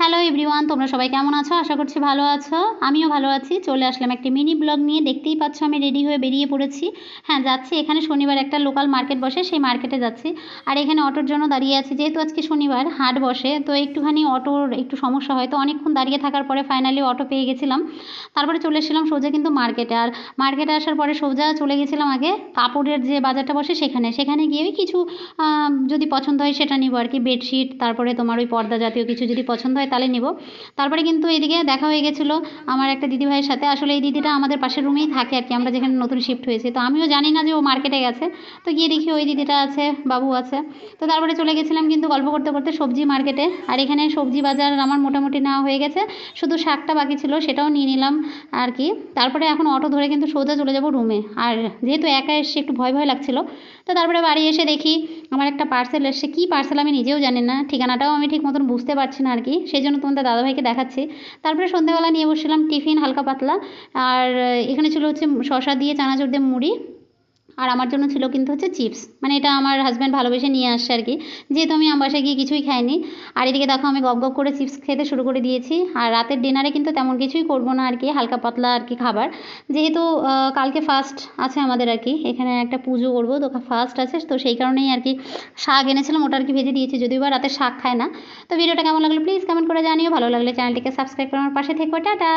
Hello everyone তোমরা সবাই কেমন আছো? আশা করছি ভালো আছো। আমিও ভালো আছি। চলে আসলাম একটি মিনি ব্লগ নিয়ে। দেখতেই পাচ্ছ, আমি রেডি হয়ে বেরিয়ে পড়েছি। হ্যাঁ যাচ্ছি। এখানে শনিবার একটা লোকাল মার্কেট বসে, সেই মার্কেটে যাচ্ছি। আর এখানে অটোর জন্য দাঁড়িয়ে আছি। যেহেতু আজকে শনিবার, হাট বসে, তো একটুখানি অটোর একটু সমস্যা হয়। তো অনেকক্ষণ দাঁড়িয়ে থাকার পরে ফাইনালি অটো পেয়ে গেছিলাম। তারপরে চলে এসেছিলাম সোজা কিন্তু মার্কেটে আর মার্কেটে আসার পরে সোজা চলে গেছিলাম আগে কাপড়ের যে বাজারটা বসে সেখানে। সেখানে গিয়ে কিছু যদি পছন্দ হয় সেটা নিব আর কি। বেডশিট, তারপরে তোমার ওই পর্দা জাতীয় কিছু যদি পছন্দ হয় তাহলে নিব। তারপরে কিন্তু এদিকে দেখা হয়ে গেছিল আমার একটা দিদিভাইয়ের সাথে। আসলে এই দিদিটা আমাদের পাশের রুমেই থাকে আর কি, আমরা যেখানে নতুন শিফট হয়েছি। তো আমিও জানি না যে ও মার্কেটে গেছে। তো গিয়ে দেখি ওই দিদিটা আছে, বাবু আছে। তো তারপরে চলে গেছিলাম কিন্তু গল্প করতে করতে সবজি মার্কেটে আর এখানে সবজি বাজার আমার মোটামুটি নেওয়া হয়ে গেছে। শুধু শাকটা বাকি ছিল, সেটাও নিয়ে নিলাম আর কি। তারপরে এখন অটো ধরে কিন্তু সোজা চলে যাব রুমে আর যেহেতু একা এসে একটু ভয় ভয় লাগছিল, তো তারপরে বাড়ি এসে দেখি আমার একটা পার্সেল এসছে। কী পার্সেল আমি নিজেও জানি না, ঠিকানাটাও আমি ঠিক মতন বুঝতে পারছি না আর কি। সেই জন্য তোমাদের দাদাভাইকে দেখাচ্ছি। তারপরে সন্ধ্যাবেলা নিয়ে বসছিলাম টিফিন হালকা পাতলা। আর এখানে ছিল হচ্ছে শশা দিয়ে চানাচুর দিয়ে মুড়ি। আর আমার জন্য ছিল কিন্তু হচ্ছে চিপস। মানে এটা আমার হাজব্যান্ড ভালোবেসে নিয়ে আসছে আর কি যেহেতু আমি বাসায় গিয়ে কিছুই খাইনি। আর এদিকে দেখো, আমি গপ গপ করে চিপস খেতে শুরু করে দিয়েছি। আর রাতের ডিনারে কিন্তু তেমন কিছুই করব না আর কি হালকা পাতলা আর কি খাবার। যেহেতু কালকে ফার্স্ট আছে আমাদের আর কি এখানে একটা পুজো করব, তো ফার্স্ট আছে। তো সেই কারণেই আর কি শাক এনেছিলাম, ওটা আর কি ভেজে দিয়েছি। যদিও বা রাতে শাক খায় না। তো ভিডিওটা কেমন লাগল প্লিজ কমেন্ট করে জানিও। ভালো লাগলে চ্যানেলটিকে সাবস্ক্রাইব করে আমার পাশে থেকো। টাটা!